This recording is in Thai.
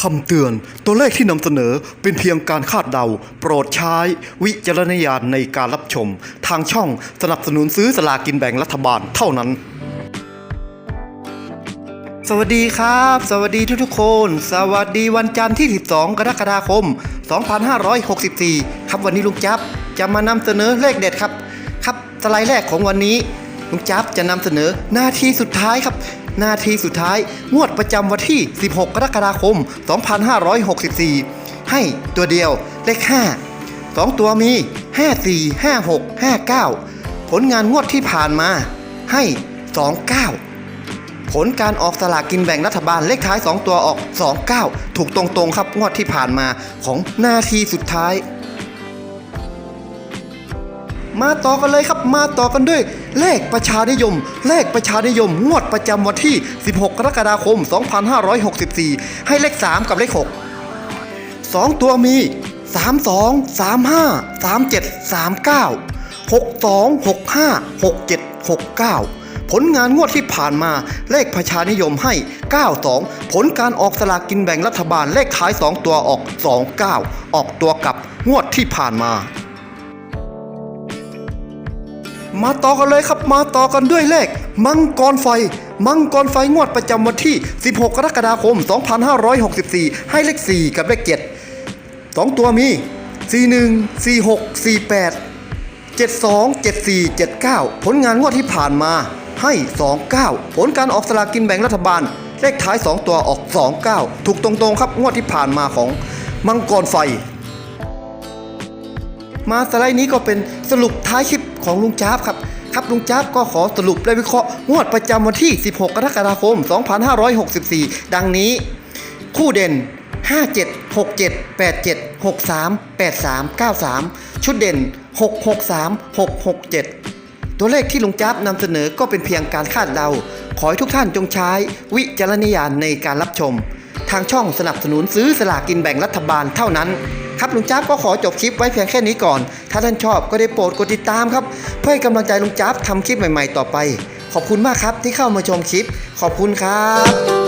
คำเตือน ตัวเลขที่นำเสนอเป็นเพียงการคาดเดา โปรดใช้วิจารณญาณในการรับชม ทางช่องสนับสนุนซื้อสลากินแบ่งรัฐบาลเท่านั้น สวัสดีครับ สวัสดีทุกๆคน สวัสดีวันจันทร์ที่ 12 กรกฎาคม 2564 ครับวันนี้ลุงจับจะมานำเสนอเลขเด็ดครับ ครับสไลด์แรกของวันนี้ลุงจับจะนำเสนอหน้าที่สุดท้ายครับ นาทีสุดท้าย งวดประจำวันที่ 16 กรกฎาคม 2564 ให้ตัวเดียวเลข 5 2 ตัวมี 54 56 59 ผลงานงวดที่ผ่านมา ให้ 29 ผลการออกสลากกินแบ่งรัฐบาลเลขท้าย 2 ตัวออก 29 ถูกตรงๆครับงวดที่ผ่านมาของนาทีสุดท้าย มาต่อกันเลยครับมาต่อกันด้วย เลขประชานิยม เลขประชานิยม งวดประจำวันที่ 16 กรกฎาคม 2564 ให้เลข 3 กับเลข 6 2 ตัวมี 32 35 37 39 62 65 67 69 ผลงานงวดที่ผ่านมา เลขประชานิยมให้ 92 ผลการออกสลากกินแบ่งรัฐบาลเลขท้าย 2 ตัวออก 29 ออกตัวกับงวดที่ผ่านมา มาต่อกันเลยครับมาต่อกันด้วยเลข มังกรไฟ มังกรไฟงวดประจำวันที่ 16 กรกฎาคม 2564 ให้เลข 4 กับเลข 7 2 ตัวมี 41 46 48 72 74 79 ผลงานงวดที่ผ่านมาให้ 29 ผลการออกสลากกินแบ่งรัฐบาล เลขท้าย 2 ตัวออก 29 ถูกตรงๆครับงวดที่ผ่านมาของมังกรไฟ มาสไลด์นี้ก็เป็นสรุปท้ายคลิป ของลุงจ้าบครับ ครับลุงจ้าบก็ขอสรุปและวิเคราะห์งวดประจำวันที่ 16 กรกฎาคม 2564 ดังนี้ คู่เด่น 57 67 87 63 83 93 ชุดเด่น 663 667 ตัวเลขที่ลุงจ้าบนำเสนอก็เป็นเพียงการคาดเดา ขอให้ทุกท่านจงใช้วิจารณญาณในการรับชม ทางช่องสนับสนุนซื้อสลากกินแบ่งรัฐบาลเท่านั้น ครับลุงจ้าบก็ขอจบคลิปไว้เพียงแค่นี้ก่อน ถ้าท่านชอบก็ได้โปรดกดติดตามครับ เพื่อให้กำลังใจลุงจ้าบทำคลิปใหม่ ๆ ต่อไป ขอบคุณมากครับที่เข้ามาชมคลิป ขอบคุณครับ